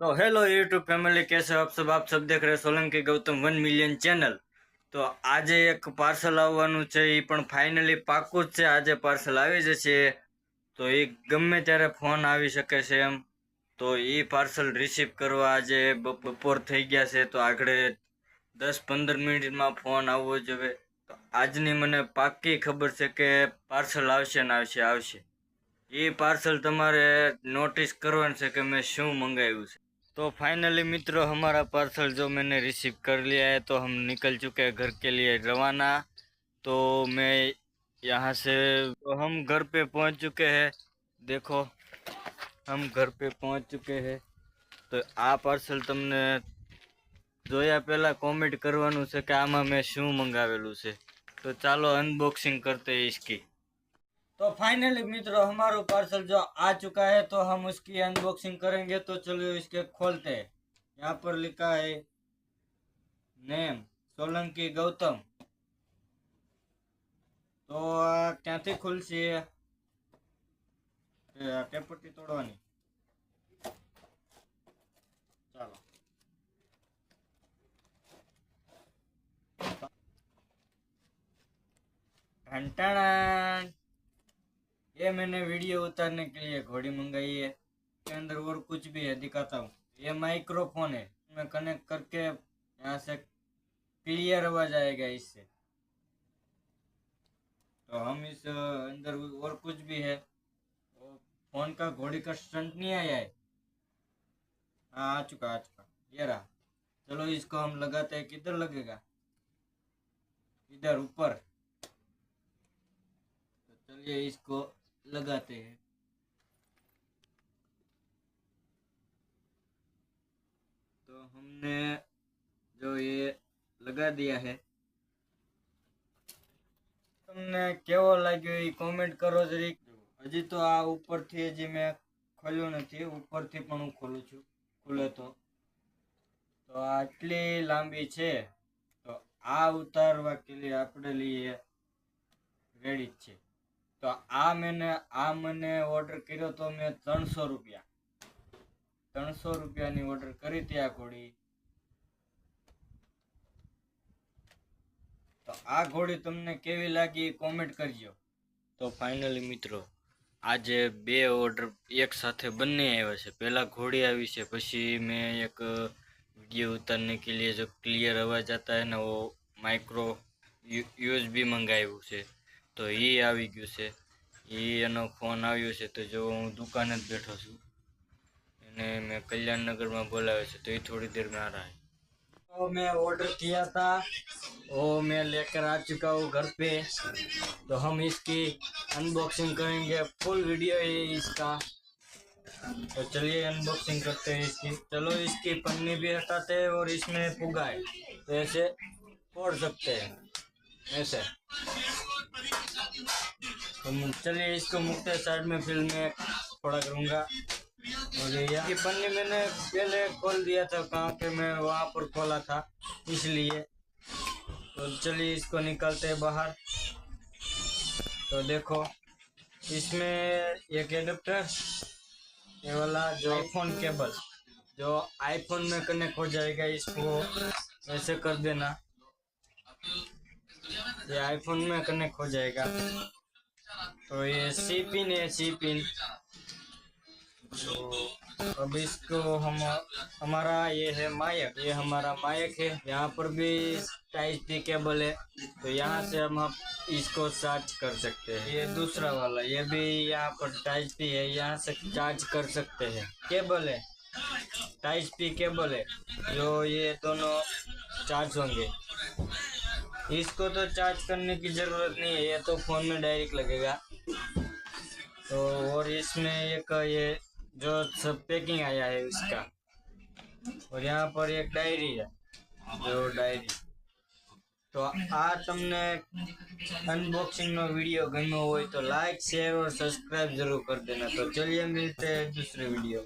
તો hello YouTube family कैसे हो आप सब आप सब देख रहे हो सोलंकी મિલિયન ચેનલ. તો આજે એક પાર્સલ આવવાનું છે એ પણ ફાઇનલી પાકું જ છે. આજે પાર્સલ આવી જશે. તો એ ગમે ત્યારે ફોન આવી શકે છે એમ. તો એ પાર્સલ રિસીવ કરવા આજે બપોર થઈ ગયા છે. તો આગળ દસ પંદર મિનિટમાં ફોન આવવો જોઈએ તો આજની મને પાકી ખબર છે કે પાર્સલ આવશે ને આવશે આવશે. એ પાર્સલ તમારે નોટિસ કરવાનું છે કે મેં શું મંગાવ્યું છે. तो फाइनली मित्रों, हमारा पार्सल जो मैंने रिसीव कर लिया है तो हम निकल चुके हैं घर के लिए रवाना। तो मैं यहाँ से तो हम घर पे पहुँच चुके हैं। देखो, हम घर पे पहुँच चुके हैं। तो आ पार्सल तमने જોયા પહેલાં કોમેન્ટ કરવાનું છે आम शू મેં से। तो चलो अनबॉक्सिंग करते અનબોક્સિંગ કરતે तो फाइनली मित्रों हमारा पार्सल जो आ चुका है तो हम उसकी अनबॉक्सिंग करेंगे तो चलो इसके खोलते हैं यहाँ पर लिखा है नेम सोलंकी गौतम તો આ ક્યાંથી ખુલશે એ આ ટેપટી તોડવાની ચાલો घंटाना ये मैंने वीडियो उतारने के लिए घोड़ी मंगाई है। इसके अंदर और कुछ भी है, दिखाता हूँ। ये माइक्रोफोन है। मैं कनेक्ट करके यहाँ से क्लियर आवाज़ आएगा इससे। तो हम इस अंदर और कुछ भी है। फ़ोन का घोड़ी का स्टंट नहीं आया है। हाँ आ चुका आ चुका। ये रहा। चलो, इसको हम लगाते हैं। किधर लगेगा? इधर, ऊपर। तो चलिए इसको लगाते हैं तो हमने जो ये लगा दिया है તમને કેવો લાગ્યો એ કોમેન્ટ કરો જરીક હજી તો આ ઉપરથી હજી મેં ખોલ્યું નથી ઉપરથી પણ હું ખોલું છું ખુલે તો તો આ આટલી લાંબી છે તો આ ઉતારવા કે લીએ આપણે લઈએ રેડી જ છે તો આ મેને આ મને ઓર્ડર કર્યો તો મેં ત્રણસો રૂપિયા ત્રણસો રૂપિયાની ઓર્ડર કરી હતી આ ઘોડી તો આ ઘોડી તમને કેવી લાગી કોમેન્ટ કરજો તો ફાઇનલી મિત્રો આજે બે ઓર્ડર એક સાથે બંને આવ્યા છે પહેલાં ઘોડી આવી છે પછી મેં એક वीडियो उतारने के लिए जो क्लियर आवाज आता है ना वो माइक्रो યુએસબી મંગાવ્યું છે તો એ આવી ગયું છે એ એનો ફોન આવ્યો છે તો જો હું દુકાને જ બેઠો છું એને મેં कल्याणनगर બોલાવ્યો છે તો એ थोड़ी देर में आ रहा है तो मैं ऑर्डर किया था वो मैं लेकर आ चुका हूँ घर पे तो हम इसकी अनबॉक्सिंग करेंगे फुल वीडियो है इसका तो चलिए अनबॉक्सिंग करते हैं इसकी चलो इसकी पन्नी भी हटाते हैं और इसमें फुगा है तो ऐसे फोड़ सकते हैं ऐसे। तो चलिए इसको मुक्ते साइड में फिर मैं थोड़ा करूँगा। और ये पन्नी मैंने पहले खोल दिया था कहाँ पे मैं वहाँ पर खोला था, इसलिए। तो चलिए इसको निकालते हैं बाहर। तो देखो, इसमें एक एडेप्टर ये वाला जो आईफोन केबल जो आईफोन में कनेक्ट हो जाएगा, इसको ऐसे कर देना। ये आईफोन में कनेक्ट हो जाएगा। तो ये सी पिन है सी पिन तो अब इसको हम, हमारा ये है मायक। ये हमारा मायक है। यहाँ पर भी टाइप पी केबल है। तो यहाँ से हम हम इसको चार्ज कर सकते हैं। ये दूसरा वाला, ये भी यहाँ पर टाइप पी है। यहाँ से चार्ज कर सकते हैं। केबल है। टाइप पी केबल है। जो ये दोनों चार्ज होंगे। इसको तो चार्ज करने की जरूरत नहीं है ये तो फोन में डायरेक्ट लगेगा तो और इसमें एक ये जो सब पैकिंग आया है उसका और यहाँ पर एक डायरी है जो डायरी તો આ તમને अनबॉक्सिंग નો વિડિયો ગમ્યો હોય તો લાઈક શેર और सब्सक्राइब जरूर कर देना तो चलिए मिलते हैं दूसरे वीडियो